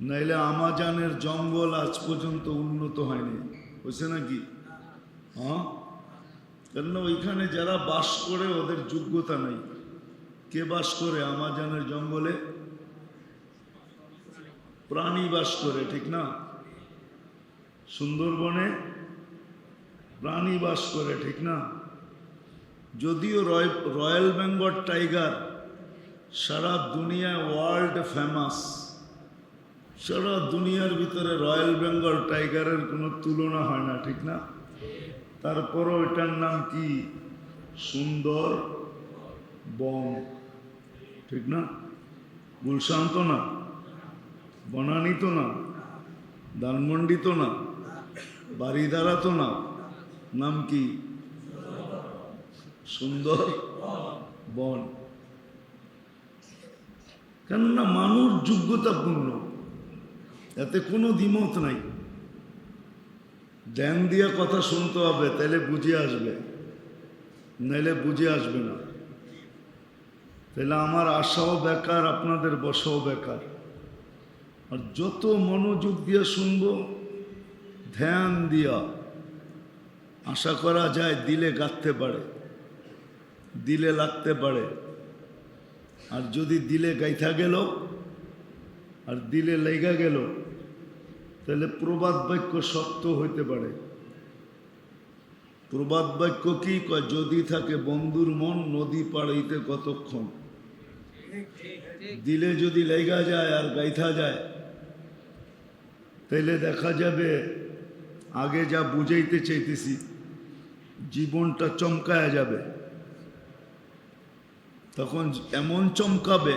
নাইলে আমাজানের জঙ্গল আজ পর্যন্ত উন্নত হয়নি। হয়েছে নাকি? হ্যাঁ? কেননা ওইখানে যারা বাস করে, ওদের যোগ্যতা নাই। কে বাস করে? আমাজানের জঙ্গলে প্রাণী বাস করে, ঠিক না? সুন্দরবনে প্রাণী বাস করে, ঠিক না? যদিও রয়- রয়্যাল বেঙ্গল টাইগার সারা দুনিয়ায় ওয়ার্ল্ড ফেমাস। সারা দুনিয়ার ভিতরে রয়্যাল বেঙ্গল টাইগারের কোনো তুলনা হয় না, ঠিক না? তারপরও এটার নাম কি? সুন্দর বন, ঠিক না? গুলশান তো না, বনানী তো না, ধানমন্ডি তো না বাড়িদারা তো না। নাম কি? সুন্দর বন। কেননা মানুষ যোগ্যতাপূর্ণ। এতে কোনো দ্বিমত নাই। ধ্যান দিয়ে কথা শুনতে হবে তাহলে বুঝে আসবে। নাইলে বুঝে আসবে না। তাহলে আমার আশাও বেকার, আপনাদের বসাও বেকার। আর যত মনোযোগ দিয়ে শুনব, ধ্যান দিয়া, আশা করা যায় দিলে গাঁথতে পারে, দিলে লাগতে পারে। আর যদি দিলে গাইথা গেল, আর দিলে লেগা গেল তাহলে প্রবাদ বাক্য সত্য হইতে পারে। প্রবাদ বাক্য কি? কয়, যদি থাকে বন্ধুর মন নদী পাড়াইতে কতক্ষণ? দিলে যদি লেগা যায় আর গাইথা যায়, তাইলে দেখা যাবে আগে যা বুঝাইতে চাইতেছি, জীবনটা চমকায়া যাবে। তখন এমন চমকাবে,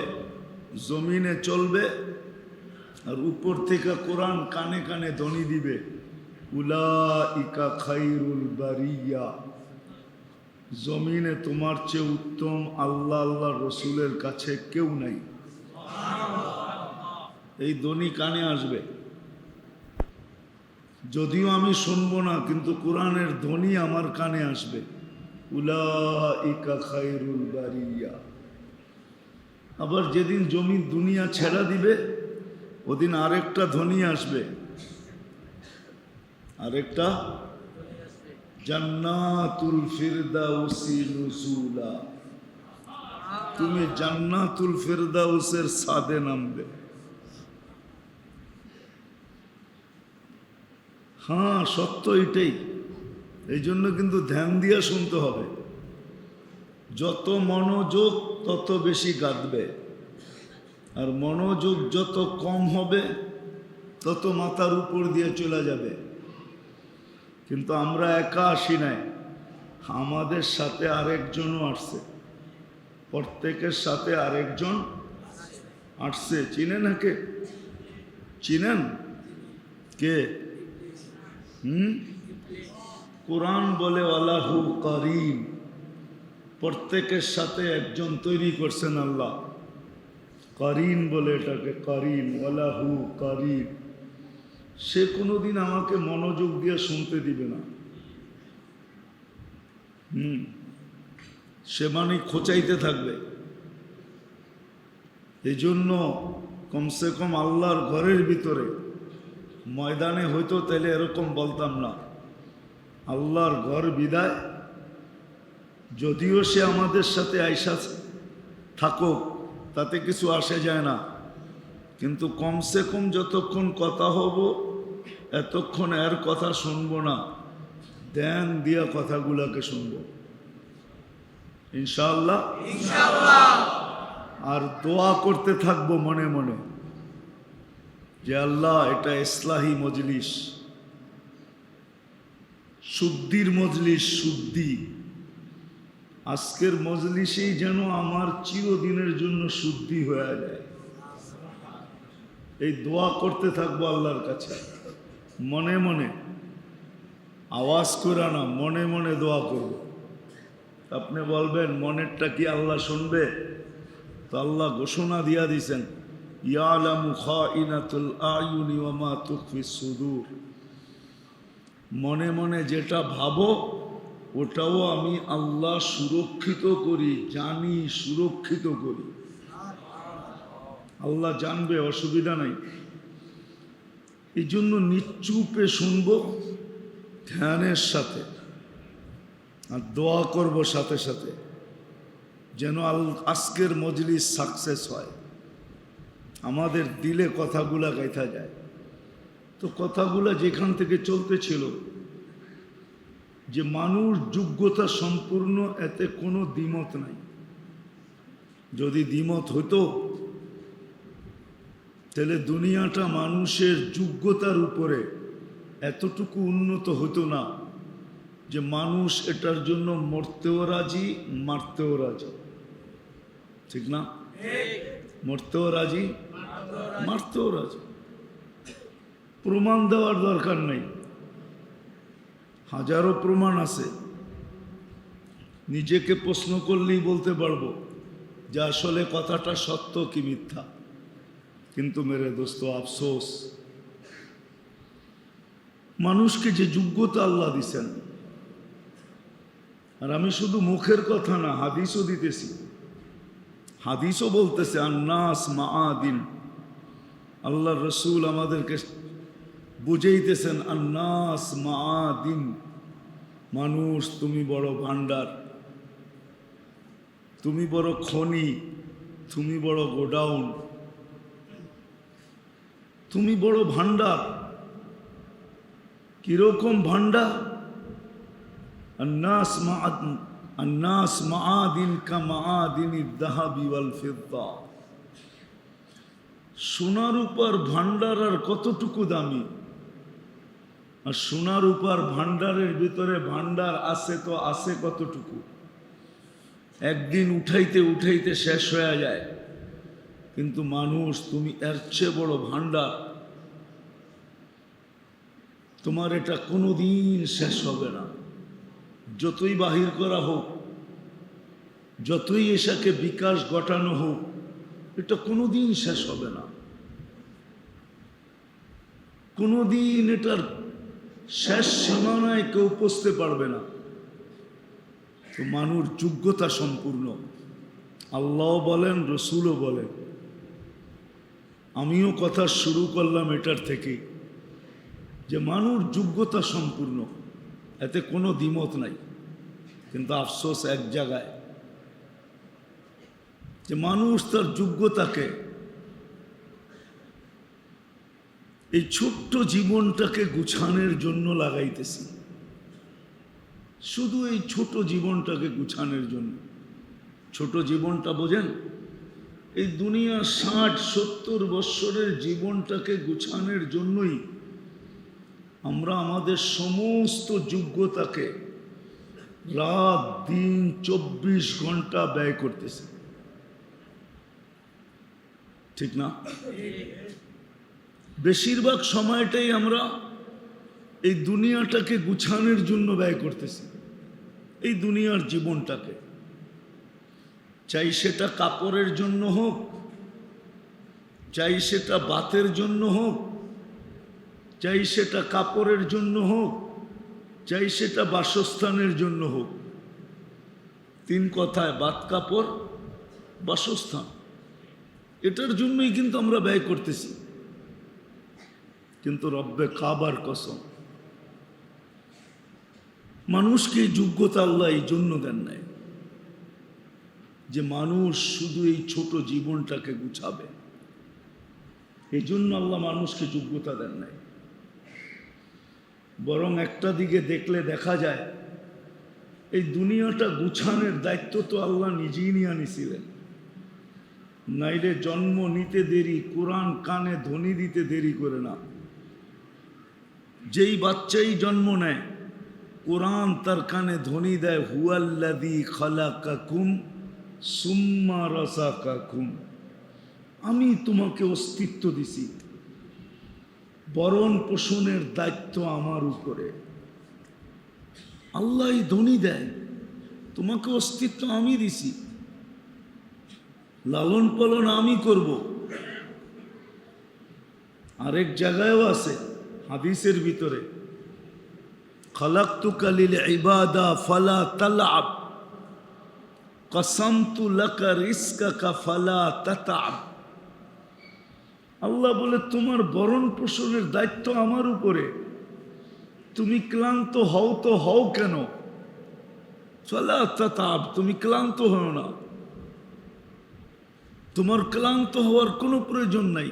জমিনে চলবে আর উপর থেকে কোরআন কানে কানে ধ্বনি দিবে। উলা ইকা খাইরুল বারিয়া। জমিনে তোমার চেয়ে উত্তম আল্লাহ আল্লাহ রসুলের কাছে কেউ নাই। এই ধ্বনি কানে আসবে। যদিও আমি শুনব না, কিন্তু কোরআনের ধ্বনি আমার কানে আসবে। উলা ইকা খাইরুল বারিয়া। আবার যেদিন জমি দুনিয়া ছেড়া দিবে ওদিন আরেকটা ধ্বনি আসবে। আরেকটা? জান্নাতুল ফিরদাউসি নুজুলা। তুমি জান্নাতুল ফিরদাউসের সাদে নামবে। হ্যাঁ সত্য এটাই। এই জন্য কিন্তু ধ্যান দিয়ে শুনতে হবে। যত মনোযোগ, তত বেশি গাঁদবে। আর মনোযোগ যত কম হবে, তত মাথার উপর দিয়ে চলে যাবে। কিন্তু আমরা একা আসি নাই, আমাদের সাথে আরেকজনও আসছে। প্রত্যেকের সাথে আরেকজন আসছে। চিনেন কে চিনেন? কে? হুম? কোরআন বলে, আল্লাহু করিম। প্রত্যেকের সাথে একজন তৈরি করছেন আল্লাহ। করিন বলে এটাকে করিন আল্লাহু করিম। সে কোনোদিন আমাকে মনোযোগ দিয়ে শুনতে দিবে না। হুম, সে মানে খোঁচাইতে থাকবে। এই জন্য কমসে কম আল্লাহর ঘরের ভিতরে, ময়দানে হয়তো তাহলে এরকম বলতাম না। আল্লাহর ঘর বিদায়, যদিও সে আমাদের সাথে আইসা থাকুক। তাতে কিছু আসে যায় না। কিন্তু কমসে কম যতক্ষণ কথা হব, এতক্ষণ এর কথা শুনব না। ধ্যান দিয়া কথাগুলাকে শুনব। ইনশাআল্লাহ। আর দোয়া করতে থাকব মনে মনে। যে আল্লাহ, এটা ইসলাহী মজলিস। শুদ্ধির মজলিস, শুদ্ধি। আজকের মজলিসেই যেন আমার চিরদিনের জন্য শুদ্ধি হয়ে যায়। এই দোয়া করতে থাকব আল্লাহর কাছে। মনে মনে, আওয়াজ করে না, মনে মনে দোয়া করব। আপনি বলবেন, মনেরটা কি আল্লাহ শুনবে? তো আল্লাহ ঘোষণা দিয়া দিছেন, ইয়ালামু সুদূর। মনে মনে যেটা ভাবো ওটাও আমি আল্লাহ সুরক্ষিত করি, জানি সুরক্ষিত করি। আল্লাহ জানবে, অসুবিধা নাই। এই জন্য নিচুপে শুনব ধ্যানের সাথে আর দোয়া করব সাথে সাথে, যেন আল, আজকের মজলিস সাকসেস হয়। আমাদের দিলে কথাগুলা গাইথা যায়। তো কথাগুলা যেখান থেকে চলতেছিল যে মানুষ যোগ্যতা সম্পূর্ণ, এতে কোনো দ্বিমত নাই। যদি দ্বিমত হতো তাহলে দুনিয়াটা মানুষের যোগ্যতার উপরে এতটুকু উন্নত হতো না যে মানুষ এটার জন্য মরতেও রাজি, মারতেও রাজি। ঠিক না? মরতেও রাজি, মারতেও রাজি। প্রমাণ দেওয়ার দরকার নেই। হাজারো প্রমাণ আছে। নিজেকে প্রশ্ন করলেই বলতে পারব যে আসলে কথাটা সত্য কি মিথ্যা। কিন্তু মেরে দোস্ত, আফসোস। মানুষকে যে যোগ্যতা আল্লাহ দিছেন, আর আমি শুধু মুখের কথা না, হাদিসও দিতেছি। হাদিসও বলতেছে, আন্নাস মাআদিন আল্লাহ রসুল আমাদেরকে বুঝেইতেছেন, আন্নাস মা দিন মানুষ তুমি বড় ভান্ডার তুমি বড় খনি, তুমি বড় গোডাউন, তুমি বড় ভান্ডার কীরকম ভান্ডার আন্নাস মা আন্নাস মা দিন কা মা দিন ইদাহাবি সোনার উপর ভাণ্ডার আর কতটুকু দামি? আর সোনার উপর ভান্ডারের ভিতরে ভান্ডার আছে তো আছে কতটুকু? একদিন উঠাইতে উঠাইতে শেষ হয়ে যায়। কিন্তু মানুষ, তুমি এর চেয়ে বড় ভান্ডার তোমার এটা কোনো দিন শেষ হবে না। যতই বাহির করা হোক, যতই এসাকে বিকাশ ঘটানো হোক, এটা কোনো দিন শেষ হবে না। কোনো দিন এটার শেষ সীমানায় কেউ পৌঁছতে পারবে না। তো মানুষ যোগ্যতা সম্পূর্ণ। আল্লাহ বলেন, রসুলও বলেন। আমিও কথা শুরু করলাম এটার থেকে যে মানুষ যোগ্যতা সম্পূর্ণ, এতে কোনো দ্বিমত নাই। কিন্তু আফসোস এক জায়গায় যে মানুষ তার যোগ্যতাকে এই ছোট্ট জীবনটাকে গুছানোর জন্য লাগাইতেছি। শুধু এই ছোট জীবনটাকে গুছানোর জন্য। ছোট জীবনটা বোঝেন? এই দুনিয়ার ষাট, সত্তর বৎসরের জীবনটাকে গুছানোর জন্যই আমরা আমাদের সমস্ত যোগ্যতাকে রাত, দিন, চব্বিশ ঘণ্টা ব্যয় করতেছি। ঠিক না? বেশিরভাগ সময়টাই আমরা এই দুনিয়াটাকে গুছানোর জন্য ব্যয় করতেছি। এই দুনিয়ার জীবনটাকে। চাই সেটা কাপড়ের জন্য হোক, চাই সেটা বাতের জন্য হোক, চাই সেটা কাপড়ের জন্য হোক, চাই সেটা বাসস্থানের জন্য হোক। তিন কথায় বাত কাপড়, বাসস্থান। এটার জন্যই কিন্তু আমরা ব্যয় করতেছি। কিন্তু রব্বে কাবার কসম। মানুষকে যোগ্যতা আল্লাহ এই জন্য দেন নাই। যে মানুষ শুধু এই ছোট জীবনটাকে গুছাবে। এই জন্য আল্লাহ মানুষকে যোগ্যতা দেন নাই। বরং একটা দিকে দেখলে দেখা যায়, এই দুনিয়াটা গুছানোর দায়িত্ব তো আল্লাহ নিজেই নিয়ে আনিছিলেন নাইলে জন্ম নিতে দেরি, কোরআন কানে ধ্বনি দিতে দেরি করে না। যেই বাচ্চাই জন্ম নেয়, কোরআন তার কানে ধ্বনি দেয় হুয়াল্লাদি খালা কাকুম সুম্মা রসা কাকুম আমি তোমাকে অস্তিত্ব দিছি। বরণ পোষণের দায়িত্ব আমার উপরে। আল্লাহ ধ্বনি দেয়, তোমাকে অস্তিত্ব আমি দিছি। লালন পালন আমি করব। আরেক জায়গায়ও আছে। হাদিসের ভিতরে ফালা ফালা আল্লাহ বলে, তোমার বরণ পোষণের দায়িত্ব আমার উপরে। তুমি ক্লান্ত হও তো হও কেন? চলে তাপ তুমি ক্লান্ত হও না। তোমার ক্লান্ত হওয়ার কোনো প্রয়োজন নাই।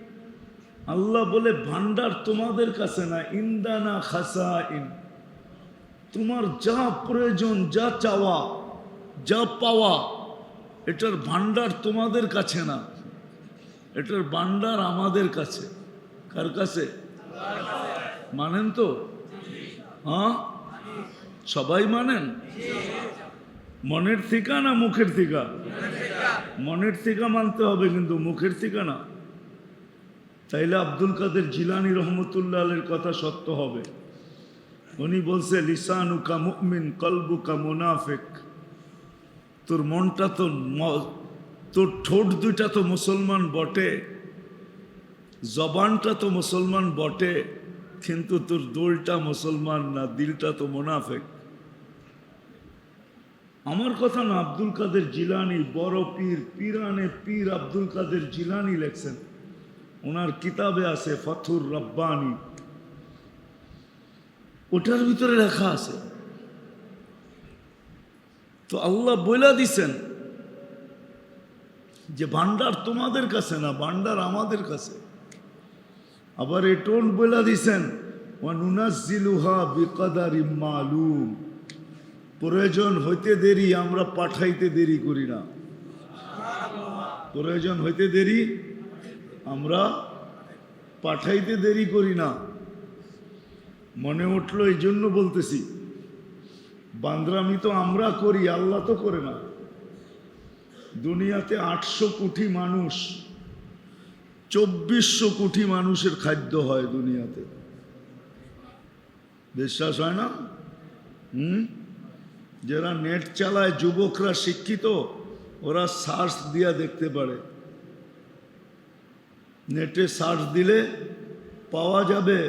আল্লাহ বলে, ভান্ডার তোমাদের কাছে না, ইন্দানা খাসা ইন তোমার যা প্রয়োজন, যা চাওয়া, যা পাওয়া, এটার ভান্ডার তোমাদের কাছে না। এটার ভান্ডার আমাদের কাছে। কার কাছে? মানেন তো? হ্যাঁ? সবাই মানেন? মনের থিকা না মুখের থিকা মনের থিকা মানতে হবে কিন্তু মুখের থিকা না। তাইলে আব্দুল কাদের জিলানি রহমতুল্লাহ আলের কথা সত্য হবে। উনি বলছে, লিসানুকা মুমিন, কলবুকা মুনাফেক। তোর মনটা তো তোর ঠোঁট দুইটা তো মুসলমান বটে, জবানটা তো মুসলমান বটে, কিন্তু তোর দোলটা মুসলমান না, দিলটা তো মুনাফেক। আমার কথা না, আব্দুল কাদের জিলানি, বড় পীর, পীরানে পীর আব্দুল কাদের জিলানি লেখছেন। ওনার কিতাবে আছে ফথুর রব্বানি। ওটার ভিতরে লেখা আছে। তো আল্লাহ বইলা দিছেন যে ভান্ডার তোমাদের কাছে না, ভান্ডার আমাদের কাছে। আবার এটোন বইলা দিছেন মালুম। প্রয়োজন হইতে দেরি, আমরা পাঠাইতে দেরি করি না। প্রয়োজন হইতে দেরি আমরা পাঠাইতে দেরি করি না। মনে উঠল এই জন্য বলতেছি, বান্দ্রামি তো আমরা করি, আল্লাহ তো করে না। দুনিয়াতে আটশো কোটি মানুষ, চব্বিশশো কোটি মানুষের খাদ্য হয় দুনিয়াতে। বিশ্বাস হয় না? হুম? যারা নেট চালায়, যুবকরা শিক্ষিত, ওরা সার্চ দিয়া দেখতে পারে। নেটে সার্চ দিলে পাওয়া যাবে।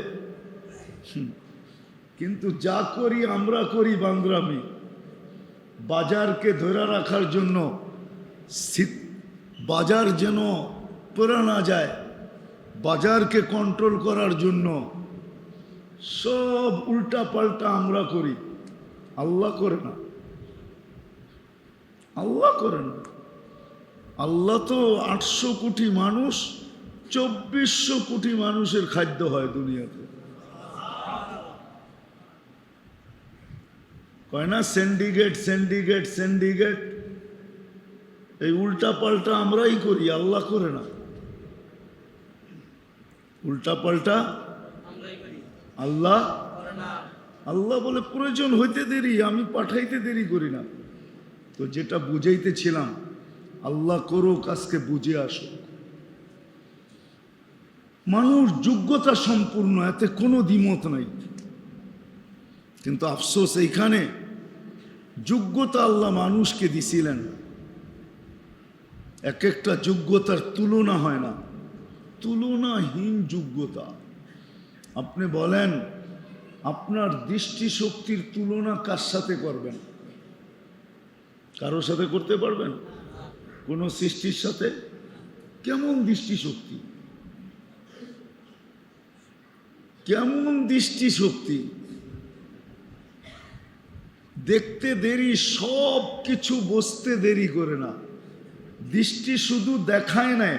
কিন্তু যা করি, আমরা করি বান্দ্রামি বাজারকে ধরে রাখার জন্য বাজার যেন পড়ে না যায়, বাজারকে কন্ট্রোল করার জন্য সব উল্টা পাল্টা আমরা করি। আল্লাহ করে না। আল্লাহ করে না। আল্লাহ তো আটশো কোটি মানুষ চব্বিশশো কোটি মানুষের খাদ্য হয় দুনিয়াতে। কয় না? সেন্ডিগেট সেন্ডিগেট সেন্ডিগেট এই উল্টা পাল্টা আমরাই করি, আল্লাহ করে না। উল্টা পাল্টা আল্লাহ আল্লাহ বলে, প্রয়োজন হইতে দেরি, আমি পাঠাইতে দেরি করি না। তো যেটা বুঝাইতেছিলাম, আল্লাহ করুক, আজকে বুঝে আসুক। মানুষ যোগ্যতা সম্পূর্ণ, এতে কোনো দ্বিমত নাই। কিন্তু আফসোস এইখানে, যোগ্যতা আল্লাহ মানুষকে দিছিলেন। এক একটা যোগ্যতার তুলনা হয় না। তুলনাহীন যোগ্যতা। আপনি বলেন, আপনার দৃষ্টিশক্তির তুলনা কার সাথে করবেন? কারোর সাথে করতে পারবেন? কোনো সৃষ্টির সাথে? কেমন দৃষ্টিশক্তি? কেমন দৃষ্টিশক্তি দেখতে দেরি, সব কিছু বসতে দেরি করে না। দৃষ্টি শুধু দেখায় নাই,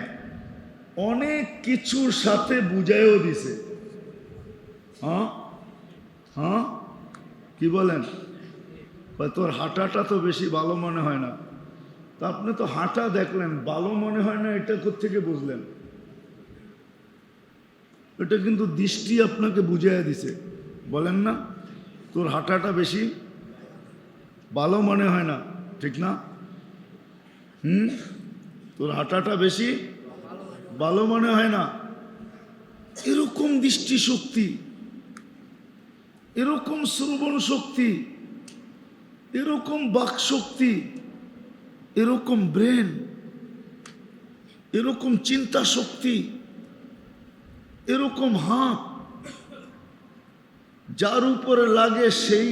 অনেক কিছুর সাথে বুঝাইও দিছে। হ্যাঁ? হ্যাঁ? কি বলেন? তোর হাঁটাটা তো বেশি ভালো মনে হয় না। তা আপনি তো হাঁটা দেখলেন, ভালো মনে হয় না, এটা থেকে বুঝলেন? এটা কিন্তু দৃষ্টি আপনাকে বুঝাইয়া দিছে। বলেন না, তোর হাঁটাটা বেশি ভালো মনে হয় না, ঠিক না? হুম? তোর হাঁটাটা বেশি ভালো মনে হয় না। এরকম দৃষ্টিশক্তি এরকম শ্রবণ শক্তি, এরকম বাক শক্তি, এরকম ব্রেন, এরকম চিন্তা শক্তি এরকম হাত যার উপরে লাগে সেই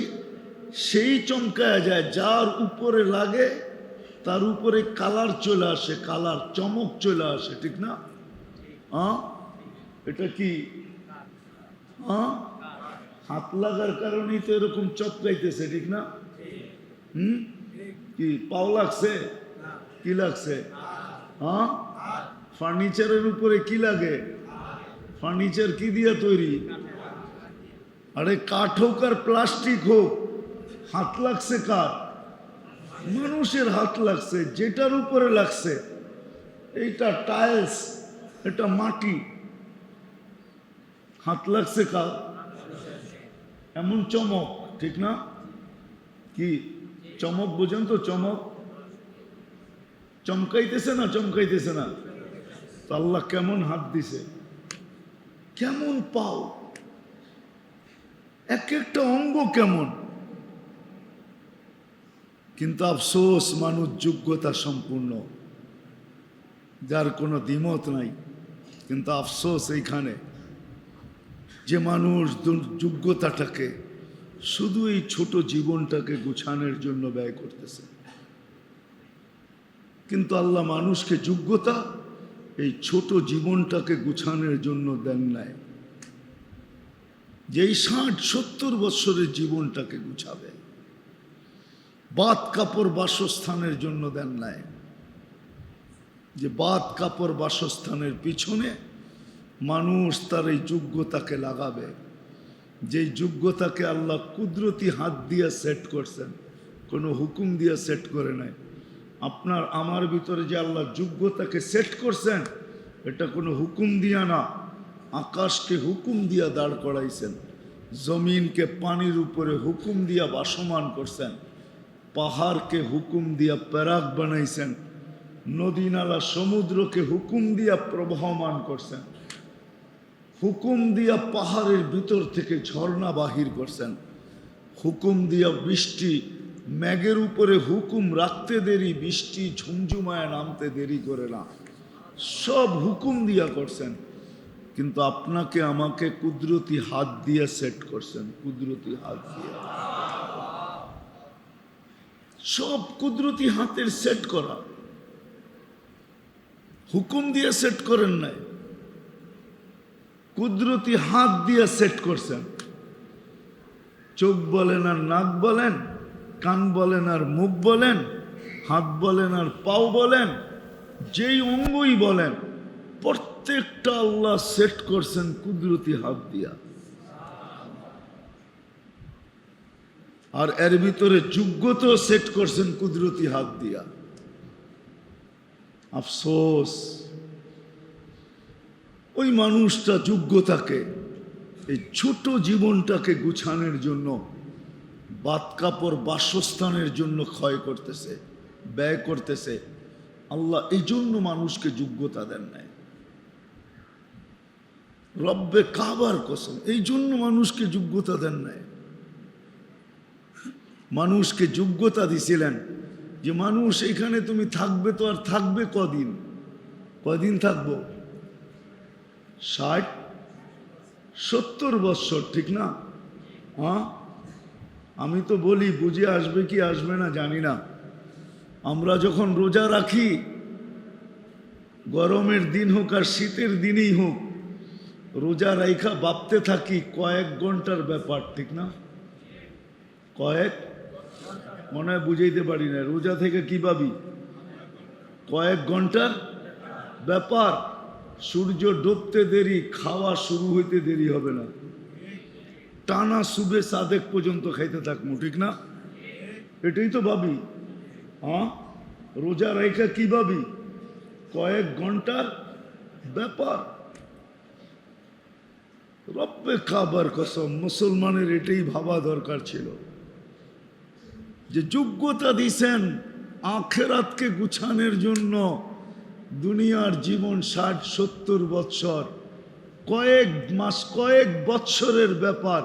সেই চমকায় যায়। যার উপরে লাগে, তার উপরে কালার চলে আসে, কালার, চমক চলে আসে, ঠিক না? এটা কি? হাত লাগার কারণেই তো এরকম চপকাইতেছে, ঠিক না? হুম? কি, পাও লাগছে? কি লাগছে? হ্যাঁ ফার্নিচারের উপরে কি লাগে? ফার্নিচার কি দিয়ে তৈরি? আরে কাঠ হোক আর প্লাস্টিক হোক, হাত লাগছে কার? মানুষের হাত লাগছে, যেটার উপরে লাগছে। এইটা টাইলস, এটা মাটি। হাত লাগছে কার? এমন চমক, ঠিক না? কি, চমক বোঝেন তো চমক? চমকাইতেছে না চমকাইতেছে না। তো আল্লাহ কেমন হাত দিছে? কেমন পাও? এক একটা অঙ্গ কেমন? কিন্তু আফসোস মানুষ যোগ্যতা সম্পূর্ণ। যার কোনো দ্বিমত নাই, কিন্তু আফসোস এইখানে। যে মানুষ যোগ্যতাটাকে শুধু এই ছোট জীবনটাকে গুছানোর জন্য ব্যয় করতেছে। কিন্তু আল্লাহ মানুষকে যোগ্যতা এই ছোট জীবনটাকে গুছানোর জন্য দেন নাই। যেই ষাট, সত্তর বৎসরের জীবনটাকে গুছাবে। বাত কাপড় বাসস্থানের জন্য দেন নাই। যে বাত কাপড় বাসস্থানের পিছনে মানুষ তার এই যোগ্যতাকে লাগাবে। যেই যোগ্যতাকে আল্লাহ কুদরতি হাত দিয়ে সেট করছেন, কোনো হুকুম দিয়ে সেট করে নাই। আপনার, আমার ভিতরে যে আল্লাহ যোগ্যতাকে সেট করছেন, এটা কোনো হুকুম দিয়া না। আকাশকে হুকুম দিয়া দাঁড় করাইছেন। জমিনকে পানির উপরে হুকুম দিয়া বাসমান করছেন। পাহাড়কে হুকুম দিয়া প্যারাক বানাইছেন। নদী নালা সমুদ্রকে হুকুম দিয়া প্রবাহমান করছেন। হুকুম দিয়া পাহাড়ের ভিতর থেকে ঝর্ণা বাহির করছেন। হুকুম দিয়া বৃষ্টি ম্যাগের উপরে হুকুম রাখতে দেরি, বৃষ্টি ঝুমঝুমায় নামতে দেরি করে না। সব হুকুম দিয়া করছেন। কিন্তু আপনাকে আমাকে কুদরতি হাত দিয়ে সেট করছেন, কুদরতি হাত দিয়ে। সব কুদরতি হাতের সেট করা। হুকুম দিয়ে সেট করেন নাই। কুদরতি হাত দিয়ে সেট করছেন। চোখ বলেন আর নাক বলেন কান বলেন আর মুখ বলেন, হাত বলেন আর পাও বলেন, যেই অঙ্গই বলেন, প্রত্যেকটা আল্লাহ সেট করছেন কুদরতি হাত দিয়া। আর এর ভিতরে যোগ্যতাও সেট করছেন কুদরতি হাত দিয়া। আফসোস, ওই মানুষটা যোগ্যতাকে এই ছোট জীবনটাকে গুছানোর জন্য বাত কাপড় বাসস্থানের জন্য ক্ষয় করতেছে, ব্যয় করতেছে। আল্লাহ এই জন্য মানুষকে যোগ্যতা দেন নাই। রব্বে কাবার কসম, এই জন্য মানুষকে যোগ্যতা দেন নাই। মানুষকে যোগ্যতা দিছিলেন যে, মানুষ, এখানে তুমি থাকবে তো আর থাকবে কদিন? কদিন থাকব? ষাট, সত্তর বৎসর, ঠিক না? হ্যাঁ আমি তো বলি, বুঝে আসবে কি আসবে না জানি না। আমরা যখন রোজা রাখি, গরমের দিন হোক আর শীতের দিনই হোক, রোজা রাইখা ভাবতে থাকি, কয়েক ঘণ্টার ব্যাপার, ঠিক না? কয়েক? মনে হয় বুঝাইতে পারি না, রোজা থেকে কি ভাবি? কয়েক ঘণ্টার ব্যাপার, সূর্য ডুবতে দেরি, খাওয়া শুরু হইতে দেরি হবে না। টানা সুবে সাদেক পর্যন্ত খাইতে থাকব ঠিক না? এটাই তো ভাবি। হ্যাঁ? রোজা রেখা কি ভাবি? কয়েক ঘণ্টার ব্যাপার। রব্বে খাবার কসম, মুসলমানের এটাই ভাবা দরকার ছিল। যে যোগ্যতা দিছেন আখেরাতকে গুছানোর জন্য দুনিয়ার জীবন ষাট সত্তর বৎসর। কয়েক মাস, কয়েক বৎসরের ব্যাপার,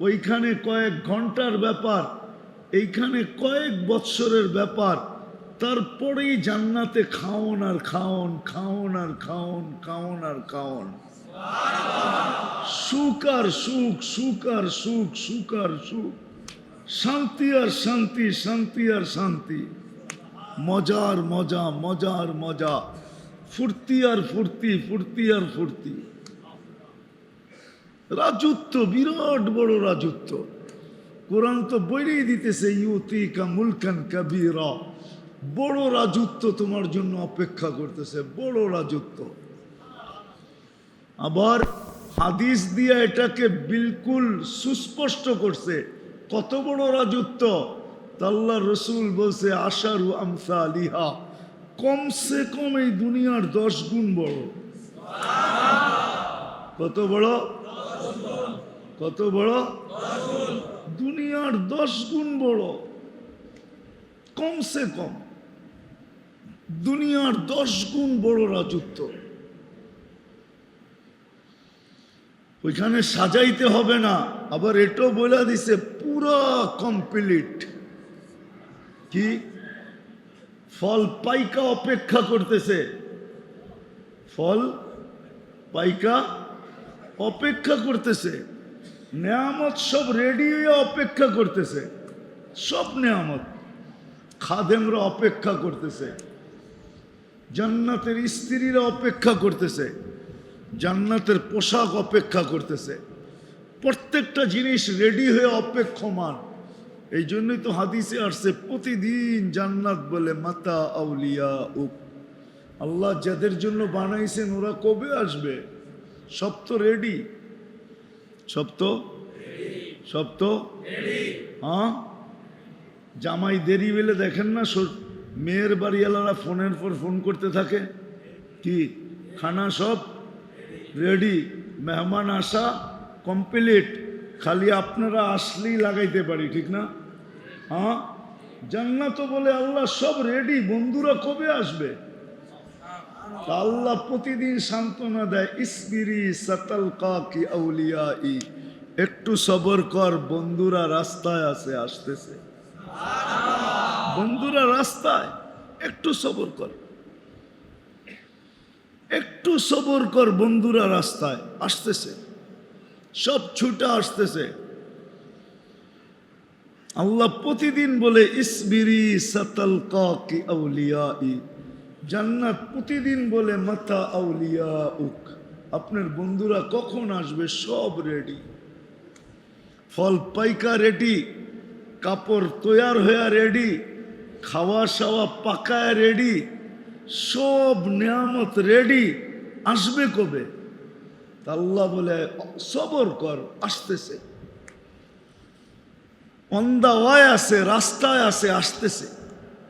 ওইখানে কয়েক ঘণ্টার ব্যাপার, এইখানে কয়েক বৎসরের ব্যাপার, তারপরেই জান্নাতে খাওন আর খাওন খাওন আর খাওন খাওন আর খাওন। সুখ আর সুখ সুখ আর সুখ সুখ আর সুখ। শান্তি আর শান্তি শান্তি আর শান্তি। মজার মজা মজার মজা। ফুর্তি আর ফুর্তি ফুর্তি আর ফুর্তি। রাজত্ব, বিরাট বড় রাজত্ব। কোরআন তো বইরেই দিতেছে ইউতি কা মুলকান কাবিরা। বড় রাজত্ব তোমার জন্য অপেক্ষা করতেছে, বড় রাজত্ব। আবার হাদিস দিয়ে এটাকে বিলকুল সুস্পষ্ট করছে, কত বড় রাজত্ব? তাল্লা রসুল বলছে, আশারু আমসা লিহা কমসে কম এই দুনিয়ার দশ গুণ বড়। কত বড়? কত বড়? দুনিয়ার দশ গুণ বড়। কমসে কম। দুনিয়ার দশ গুণ বড় রাজত্ব। ওইখানে সাজাইতে হবে না। আবার এটাও বলে দিছে, পুরা কমপ্লিট কি? ফল পাইকা অপেক্ষা করতেছে। ফল পাইকা অপেক্ষা করতেছে। নেয়ামত সব রেডি হয়ে অপেক্ষা করতেছে। সব নেয়ামত। খাদেমরা অপেক্ষা করতেছে। জান্নাতের স্ত্রীরা অপেক্ষা করতেছে। জান্নাতের পোশাক অপেক্ষা করতেছে। প্রত্যেকটা জিনিস রেডি হয়ে অপেক্ষমান। এই জন্যই তো হাদিসে আসছে, প্রতিদিন জান্নাত বলে, মাতা আউলিয়া উক আল্লাহ যাদের জন্য বানাইছেন, ওরা কবে আসবে? সব তো রেডি? সব তো? সব তো? হ্যাঁ? জামাই দেরি বেলে দেখেন না মেয়ের বাড়িওয়ালারা ফোনের পর ফোন করতে থাকে। কি? খানা সব? রেডি। মেহমান আসা কমপ্লিট। খালি আপনারা আসলেই লাগাইতে পারি, ঠিক না? হ্যাঁ? জান্নাত বলে আল্লাহ সব রেডি। বন্ধুরা কবে আসবে? আল্লাহ প্রতিদিন সান্ত্বনা দেয়, ইসবিরি সাতাল কি আউলিয়া ই একটু সবর কর, বন্ধুরা রাস্তায় আছে, আসতেছে। বন্ধুরা রাস্তায়, একটু সবর কর। একটু সবর কর, বন্ধুরা রাস্তায়, আসতেছে। সব ছুটে আসতেছে। আল্লাহ প্রতিদিন বলে, ইসবিরি সাতাল কি আউলিয়া ই জান্নাত প্রতিদিন বলে, মাতা আউলিয়া উক আপনার বন্ধুরা কখন আসবে? সব রেডি ফল পাইকা রেডি কাপড় তৈয়ার হয়ে রেডি খাওয়া সাওয়া পাকায় রেডি সব নিয়ামত রেডি আসবে কবে? আল্লাহ বলে, সবর কর, আসতেছে। অন্দা ওয়ায় আছে, রাস্তায় আছে, আসতেছে।